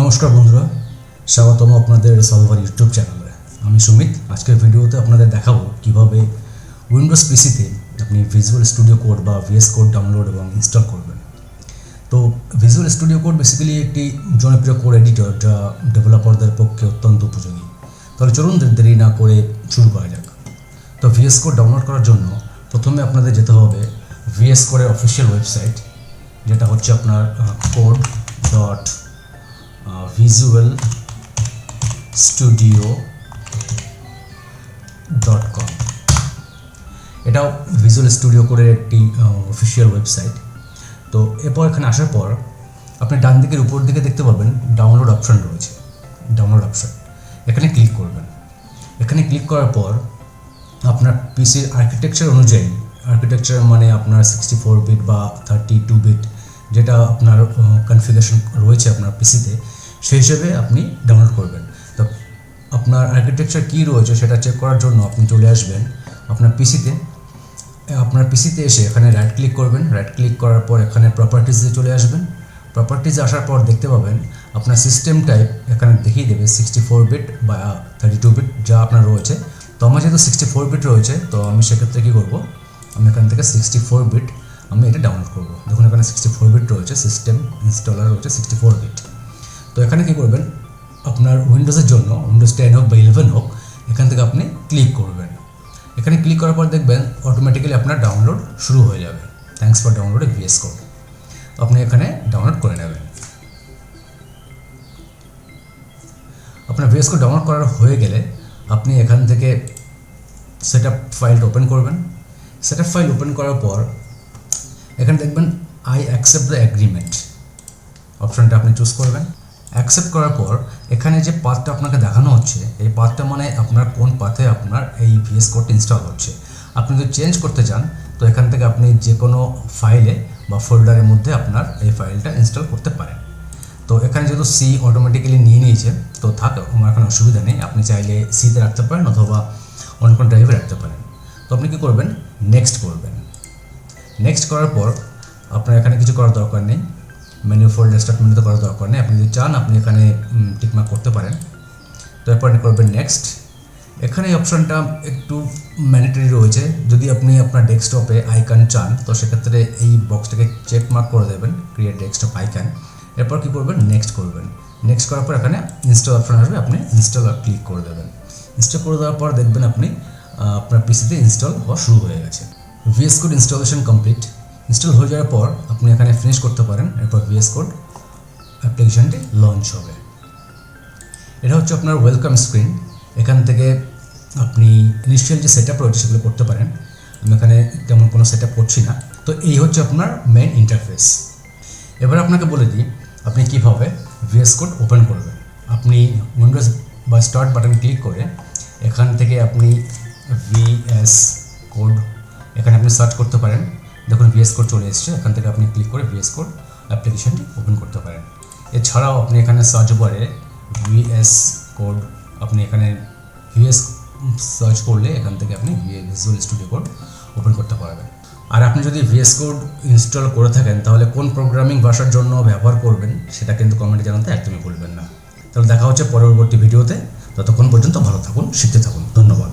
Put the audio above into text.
নমস্কার বন্ধুরা, স্বাগতম আপনাদের সলভার ইউটিউব চ্যানেলে। আমি সুমিত, আজকের ভিডিওতে আপনাদের দেখাবো কীভাবে উইন্ডোজ পিসিতে আপনি ভিজুয়াল স্টুডিও কোড বা ভিএস কোড ডাউনলোড এবং ইনস্টল করবেন। তো ভিজুয়াল স্টুডিও কোড বেসিক্যালি একটি জনপ্রিয় কোড এডিটর যা ডেভেলপারদের পক্ষে অত্যন্ত উপযোগী। তাহলে চলুন দেরি না করে শুরু করা যাক। তো ভিএস কোড ডাউনলোড করার জন্য প্রথমে আপনাদের যেতে হবে ভিএস কোডের অফিসিয়াল ওয়েবসাইট যেটা হচ্ছে আপনার code dot visual studio dot com এটাও ভিজুয়াল স্টুডিও কোডের একটি অফিসিয়াল ওয়েবসাইট তো এরপর এখানে আসার পর আপনি ডান দিকের উপর দিকে দেখতে পাবেন ডাউনলোড অপশন রয়েছে। ডাউনলোড অপশন এখানে ক্লিক করবেন। এখানে ক্লিক করার পর আপনার পিসির আর্কিটেকচার অনুযায়ী আর্কিটেকচার মানে আপনার সিক্সটি ফোর বিট বা থার্টি টু বিট যেটা আপনার কনফিগারেশন রয়েছে আপনার পিসিতে সেই হিসেবে আপনি ডাউনলোড করবেন। তো আপনার আর্কিটেকচার কী রয়েছে সেটা চেক করার জন্য আপনি চলে আসবেন আপনার পিসিতে আপনার পিসিতে এসে এখানে রাইট ক্লিক করবেন। রাইট ক্লিক করার পর এখানে প্রপার্টিসে চলে আসবেন। প্রপার্টিসে আসার পর দেখতে পাবেন আপনার সিস্টেম টাইপ এখানে দেখিয়ে দেবে সিক্সটি ফোর বিট বা থার্টি টু বিট যা আপনার রয়েছে। তো আমার যেহেতু সিক্সটি ফোর বিট রয়েছে, তো আমি সেক্ষেত্রে কী করব? আমি এখান থেকে সিক্সটি ফোর বিট আমি এটা ডাউনলোড করব। দেখুন এখানে সিক্সটি ফোর বিট রয়েছে সিস্টেম ইনস্টলার রয়েছে সিক্সটি ফোর বিট তো এখানে কী করবেন? আপনার উইন্ডোজের জন্য উইন্ডোজ টেন হোক বা ইলেভেন হোক, এখান থেকে আপনি ক্লিক করবেন। এখানে ক্লিক করার পর দেখবেন অটোমেটিক্যালি আপনার ডাউনলোড শুরু হয়ে যাবে। Thanks for download VS code আপনি এখানে ডাউনলোড করে নেবেন। আপনার ভিএস কোড ডাউনলোড করার হয়ে গেলে আপনি এখান থেকে সেট আপ ফাইলটা ওপেন করবেন। সেট আপ ফাইল ওপেন করার পর এখানে দেখবেন আই অ্যাকসেপ্ট দ্য অ্যাগ্রিমেন্ট অপশনটা আপনি চুজ করবেন। অ্যাকসেপ্ট করার পর, এখানে যে পাথটা আপনাকে দেখানো হচ্ছে, এই পাথটা মানে আপনার কোন পাথে আপনার এই ভিএস কোডটা ইনস্টল হচ্ছে। আপনি যদি চেঞ্জ করতে চান, তো এখান থেকে আপনি যে কোনো ফাইলে বা ফোল্ডারের মধ্যে আপনার এই ফাইলটা ইনস্টল করতে পারেন। তো এখানে যেহেতু সি অটোমেটিক্যালি নিয়ে নিয়েছে, তো থাক, আমার এখন অসুবিধা নেই। আপনি চাইলে সিতে রাখতে পারেন অথবা অন্য কোনো ড্রাইভে রাখতে পারেন। তো আপনি কী করবেন? নেক্সট করবেন। নেক্সট করার পর আপনার এখানে কিছু করার দরকার নেই। মেনু ফোল্ডার স্টার্ট মেনুতে করার দরকার নেই। আপনি যদি চান, আপনি এখানে টিকমার্ক করতে পারেন। তো এরপর আপনি করবেন নেক্সট এখানে এই অপশনটা একটু ম্যান্ডেটরি রয়েছে। যদি আপনি আপনার ডেস্কটপে আইকন চান, তো সেক্ষেত্রে এই বক্সটাকে চেক মার্ক করে দেবেন ক্রিয়েট ডেস্কটপ আইকন এরপর কী করবেন? নেক্সট করবেন। নেক্সট করার পর এখানে ইনস্টল অপশান আসবে, আপনি ইনস্টল ক্লিক করে দেবেন। ইনস্টল করে দেওয়ার পর দেখবেন আপনি আপনার পিসিতে ইনস্টল হওয়া শুরু হয়ে গেছে। VS code installation complete install হয়ে যাওয়ার পর আপনি এখানে ফিনিশ করতে পারেন, এরপর ভিএস কোড অ্যাপ্লিকেশনটি লঞ্চ হবে। এটা হচ্ছে আপনার ওয়েলকাম স্ক্রিন এখান থেকে আপনি ইনিশিয়াল যে সেট আপ রয়েছে সেগুলো করতে পারেন। আমি এখানে তেমন কোনো সেট আপ করছি না। তো এই হচ্ছে আপনার মেন ইন্টারফেস এবার আপনাকে বলে দিই, আপনি কীভাবে ভিএস কোড ওপেন করবেন। আপনি উইন্ডোজ বা স্টার্ট বাটন ক্লিক করে এখান থেকে আপনি ভিএস কোড এখানে আপনি সার্চ করতে পারেন। দেখুন ভিএস কোড চলে এসেছে, এখান থেকে আপনি ক্লিক করে ভিএস কোড অ্যাপ্লিকেশনটি ওপেন করতে পারেন। এছাড়াও আপনি এখানে সার্চ বারে ভিএস কোড আপনি এখানে ভিএস সার্চ করলে এখান থেকে আপনি ভিজুয়াল স্টুডিও কোড ওপেন করতে পারবেন। আর আপনি যদি ভিএস কোড ইনস্টল করে থাকেন, তাহলে কোন প্রোগ্রামিং ভাষার জন্য ব্যবহার করবেন, সেটা কিন্তু কমেন্টে জানাতে একদমই ভুলবেন না। তাহলে দেখা হচ্ছে পরবর্তী ভিডিওতে ততক্ষণ পর্যন্ত ভালো থাকুন, শিখতে থাকুন। ধন্যবাদ।